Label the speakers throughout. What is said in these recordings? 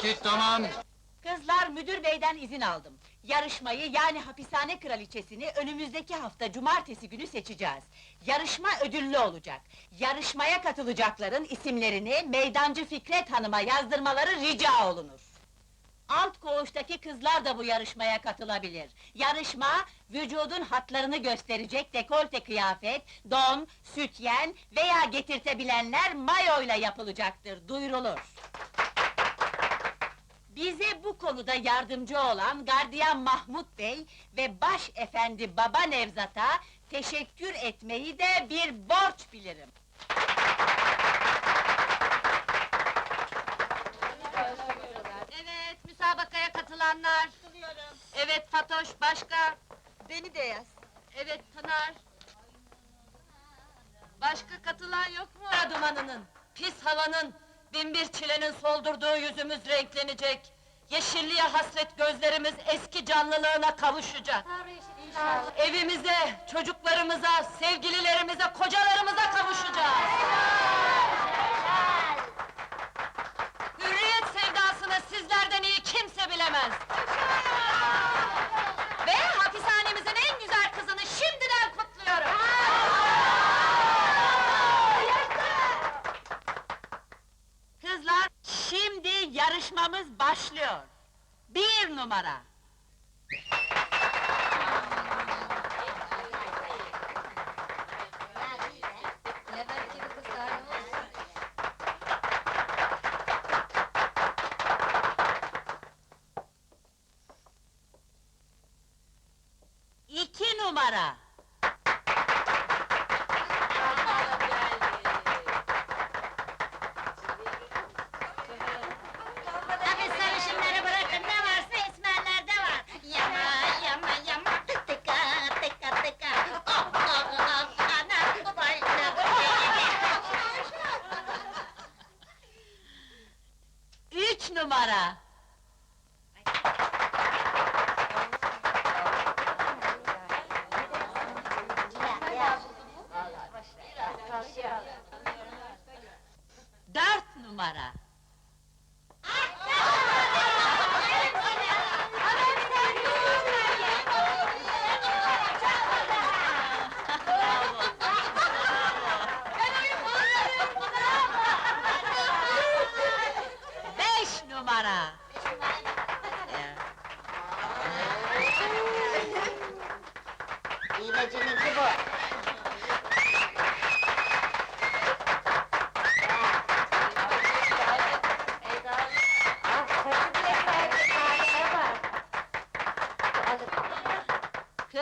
Speaker 1: Vakit tamam.
Speaker 2: Kızlar, müdür beyden izin aldım. Yarışmayı, yani hapishane kraliçesini önümüzdeki hafta cumartesi günü seçeceğiz. Yarışma ödüllü olacak. Yarışmaya katılacakların isimlerini Meydancı Fikret Hanım'a yazdırmaları rica olunur. Alt koğuştaki kızlar da bu yarışmaya katılabilir. Yarışma, vücudun hatlarını gösterecek dekolte kıyafet, don, sütyen veya getirtebilenler mayoyla yapılacaktır, duyurulur. Bize bu konuda yardımcı olan gardiyan Mahmut Bey ve baş efendi Baba Nevzat'a teşekkür etmeyi de bir borç bilirim.
Speaker 3: Evet, müsabakaya katılanlar. Evet Fatoş, başka?
Speaker 2: Beni de yaz.
Speaker 3: Evet Pınar. Başka katılan yok mu?
Speaker 2: Dumanının,
Speaker 3: Pis havanın, binbir çilenin soldurduğu yüzümüz renklenecek. Yeşilliğe hasret gözlerimiz eski canlılığına kavuşacak. Evimize, çocuklarımıza, sevgililerimize, kocalarımıza kavuşacağız. Hürriyet sevdasını sizlerden iyi kimse bilemez.
Speaker 2: Numara. İki numara.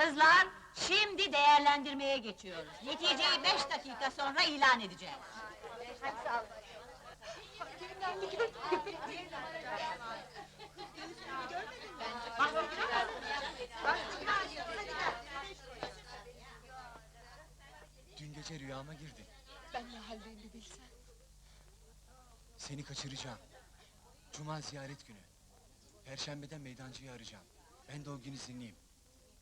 Speaker 2: Kızlar, şimdi değerlendirmeye geçiyoruz. Neticeyi beş dakika sonra ilan edeceğiz.
Speaker 1: Dün gece rüyama girdin.
Speaker 4: Ben ne haldeyim bilsen.
Speaker 1: Seni kaçıracağım. Cuma ziyaret günü. Perşembeden meydancıyı arayacağım. Ben de o gün izinliyim.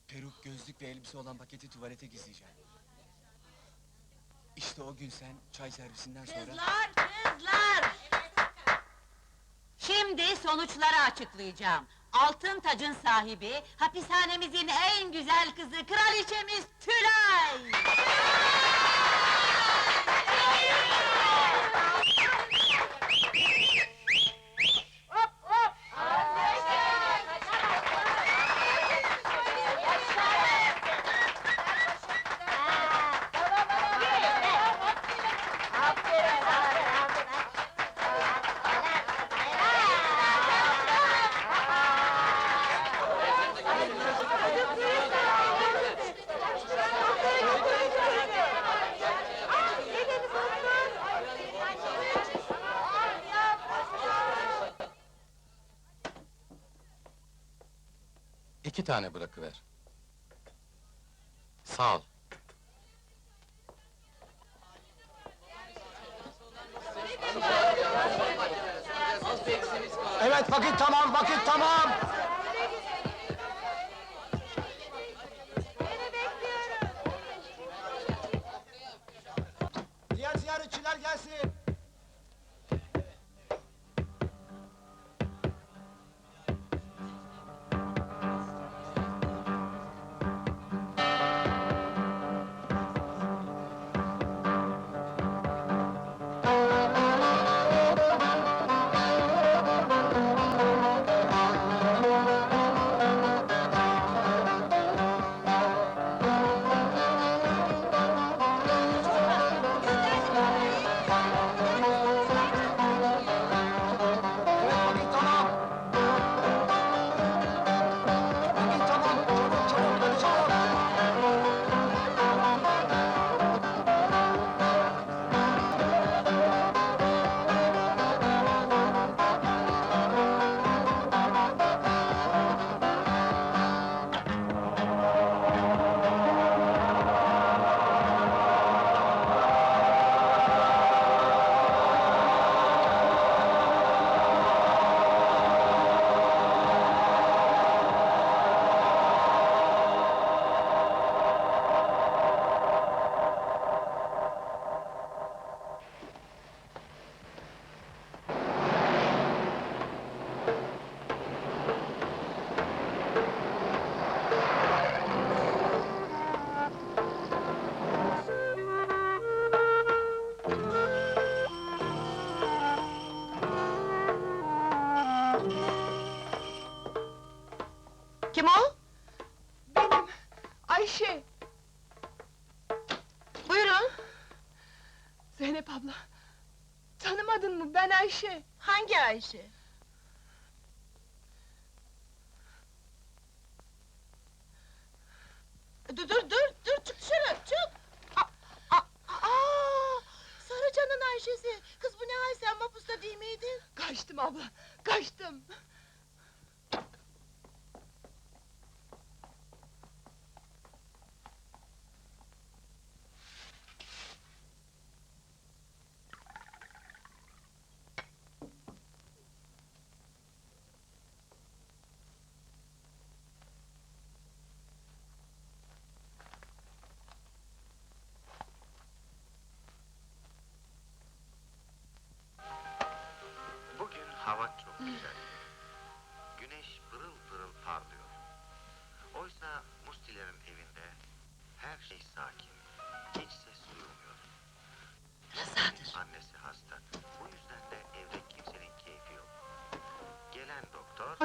Speaker 1: Peruk, gözlük ve elbise olan paketi tuvalete gizleyeceğim. İşte o gün sen çay servisinden sonra...
Speaker 2: Kızlar, kızlar! Şimdi sonuçları açıklayacağım. Altın tacın sahibi, hapishanemizin en güzel kızı, kraliçemiz Tülay!
Speaker 5: Tane bırakıver. Sağ ol.
Speaker 1: Evet, vakit tamam, vakit tamam!
Speaker 4: Tanımadın mı? Ben Ayşe.
Speaker 6: Hangi Ayşe? Dur dur dur dur çık dışarı çık. Aa, aa, Sarıcan'ın Ayşe'si. Kız bu ne hal sen mapusta değil miydin?
Speaker 4: Kaçtım abla, kaçtım.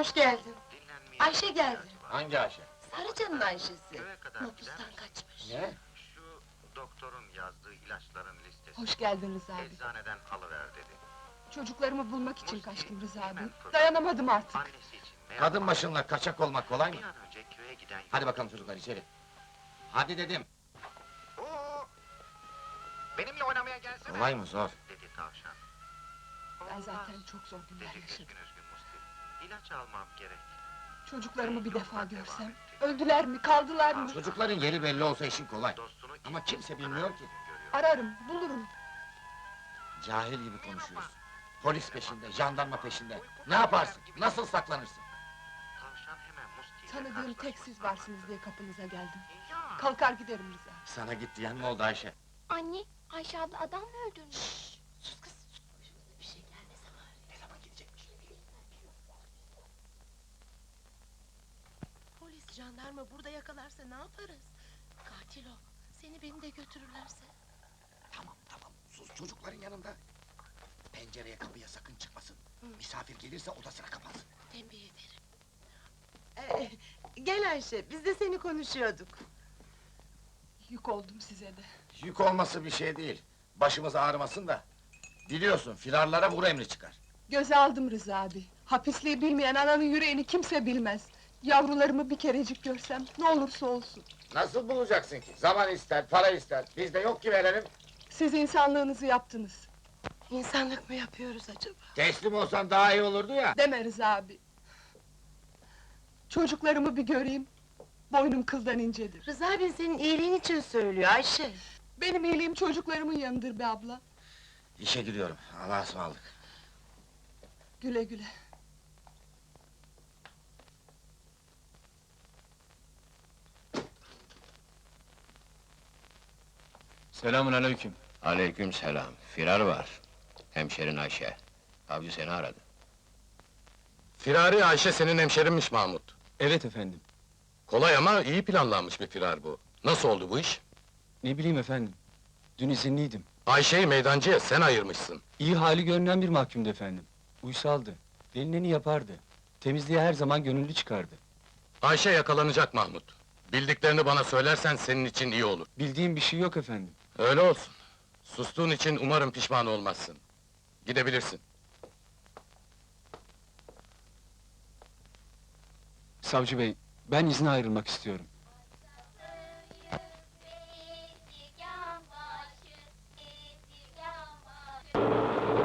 Speaker 6: Hoş geldin. Ayşe geldi.
Speaker 5: Hangi Ayşe?
Speaker 6: Sarıcan'ın Ayşe'si.
Speaker 7: Misin?
Speaker 6: kaçmış.
Speaker 5: Ne?
Speaker 7: Şu doktorun yazdığı ilaçların listesi.
Speaker 4: Hoş geldin Rıza abi.
Speaker 7: Eczaneden alıver dedi.
Speaker 4: Çocuklarımı bulmak için kaçtım Rıza abi. Dayanamadım artık.
Speaker 7: Annesi için
Speaker 5: Kadın başınla kaçak olmak kolay mı?
Speaker 7: Bir an önce köye giden yol-
Speaker 5: Hadi bakalım çocuklar içeri. Hadi dedim.
Speaker 7: Oo! Benimle oynamaya gelsene.
Speaker 5: Kolay mı zor?
Speaker 7: Dedi tavşan.
Speaker 4: Ben zaten çok zor günler
Speaker 7: Dedi
Speaker 4: yaşadım.
Speaker 7: üzgün üzgün Musti. İlaç almam gerek.
Speaker 4: Çocuklarımı bir defa görsem, öldüler mi, kaldılar mı?
Speaker 5: Çocukların yeri belli olsa işin kolay.
Speaker 7: Dostunu
Speaker 5: Ama kimse bilmiyor ki.
Speaker 4: Ararım, bulurum.
Speaker 5: Cahil gibi konuşuyorsun. Polis peşinde, jandarma peşinde. Ne yaparsın? Nasıl saklanırsın?
Speaker 7: Tavşan hemen
Speaker 4: Tanıdığım tek siz varsınız diye kapınıza geldim. Kalkar giderim Rıza.
Speaker 5: Sana git diyen mi oldu Ayşe?
Speaker 8: Anne, Ayşe abla adam mı öldürmüş?
Speaker 6: Sus kız sus. Bir şey gelmese var.
Speaker 5: Ne zaman gidecekmiş?
Speaker 6: Polis, jandarma burada yakalarsa ne yaparız? Katil o. Seni beni de götürürlerse.
Speaker 5: Tamam tamam sus çocukların yanında. Pencereye kapıya sakın çıkmasın. Misafir gelirse odasına kapansın.
Speaker 6: Tembih ederim. Ee, gel Ayşe, biz de seni konuşuyorduk.
Speaker 4: Yük oldum size de.
Speaker 5: Yük olması bir şey değil. Başımız ağrımasın da. Biliyorsun firarlara vur emri çıkar.
Speaker 4: Göze aldım Rıza abi. Hapisliği bilmeyen ananın yüreğini kimse bilmez. Yavrularımı bir kerecik görsem, ne olursa olsun.
Speaker 5: Nasıl bulacaksın ki? Zaman ister, para ister. Bizde yok ki verelim.
Speaker 4: Siz insanlığınızı yaptınız.
Speaker 6: İnsanlık mı yapıyoruz acaba?
Speaker 5: Teslim olsan daha iyi olurdu ya.
Speaker 4: Deme Rıza abi. Çocuklarımı bir göreyim, boynum kıldan incedir.
Speaker 6: Rıza bin senin iyiliğin için söylüyor Ayşe.
Speaker 4: Benim iyiliğim çocuklarımın yanıdır be abla.
Speaker 5: İşe gidiyorum. Allah'a ısmarladık.
Speaker 4: Güle güle.
Speaker 1: Selamun aleyküm.
Speaker 9: Aleyküm selam. Firar var. Hemşerin Ayşe. Avcı seni aradı.
Speaker 5: Firari Ayşe senin hemşerinmiş Mahmut.
Speaker 1: Evet efendim.
Speaker 5: Kolay ama iyi planlanmış bir firar bu. Nasıl oldu bu iş?
Speaker 1: Ne bileyim efendim. Dün izinliydim.
Speaker 5: Ayşe'yi meydancıya sen ayırmışsın.
Speaker 1: İyi hali görünen bir mahkumdu efendim. Uysaldı. Denileni yapardı. Temizliğe her zaman gönüllü çıkardı.
Speaker 5: Ayşe yakalanacak Mahmut. Bildiklerini bana söylersen senin için iyi olur.
Speaker 1: Bildiğim bir şey yok efendim.
Speaker 5: Öyle olsun. Sustuğun için umarım pişman olmazsın. Gidebilirsin.
Speaker 1: Savcı bey, ben izne ayrılmak istiyorum.